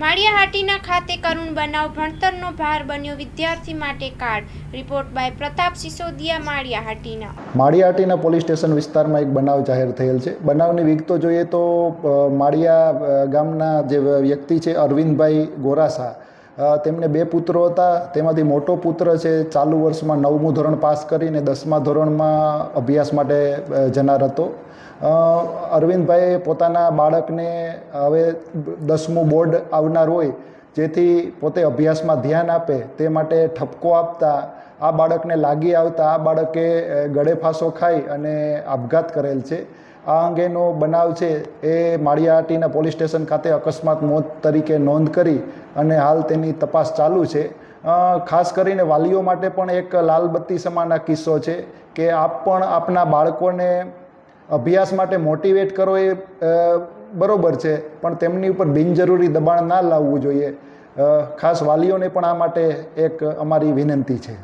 માળિયાહાટીના ખાતે કરુણ બનાવ ભણતરનો ભાર બન્યો વિદ્યાર્થી માટે card. Report by Pratap Sisodiya, Maliyahatina. Maliyahatina police station વિસ્તારમાં એક બનાવ જાહેર થયેલ છે. બનાવની વિગતો જોઈએ તો માળિયા ગામના જે વ્યક્તિ છે, અરવિંદભાઈ ગોરાસા તેમને બે પુત્રો હતા. તેમાંથી મોટો પુત્ર છે, ચાલુ વર્ષમાં નવમું ધોરણ પાસ કરીને દસમા ધોરણમાં અભ્યાસ માટે જનાર હતો. અરવિંદભાઈ પોતાના બાળકને હવે દસમું બોર્ડ આવનાર હોય, જેથી પોતે અભ્યાસમાં ધ્યાન આપે, તે માટે ઠપકો આપતા, આ બાળકને લાગી આવતા, આ બાળકે ગળેફાંસો ગળે ફાંસો ખાઈ અને આપઘાત કરેલ છે. આ અંગેનો બનાવ છે, એ માળિયાહાટીના પોલીસ સ્ટેશન ખાતે અકસ્માત મોત તરીકે નોંધ કરી અને હાલ તેની તપાસ ચાલુ છે. ખાસ કરીને વાલીઓ માટે પણ એક લાલબત્તી સમાના કિસ્સો છે કે આપ પણ આપના બાળકોને અભ્યાસ માટે મોટિવેટ કરો એ બરોબર છે, પણ તેમની ઉપર બિનજરૂરી દબાણ ના લાવવું જોઈએ. ખાસ વાલીઓને પણ આ માટે એક અમારી વિનંતી છે.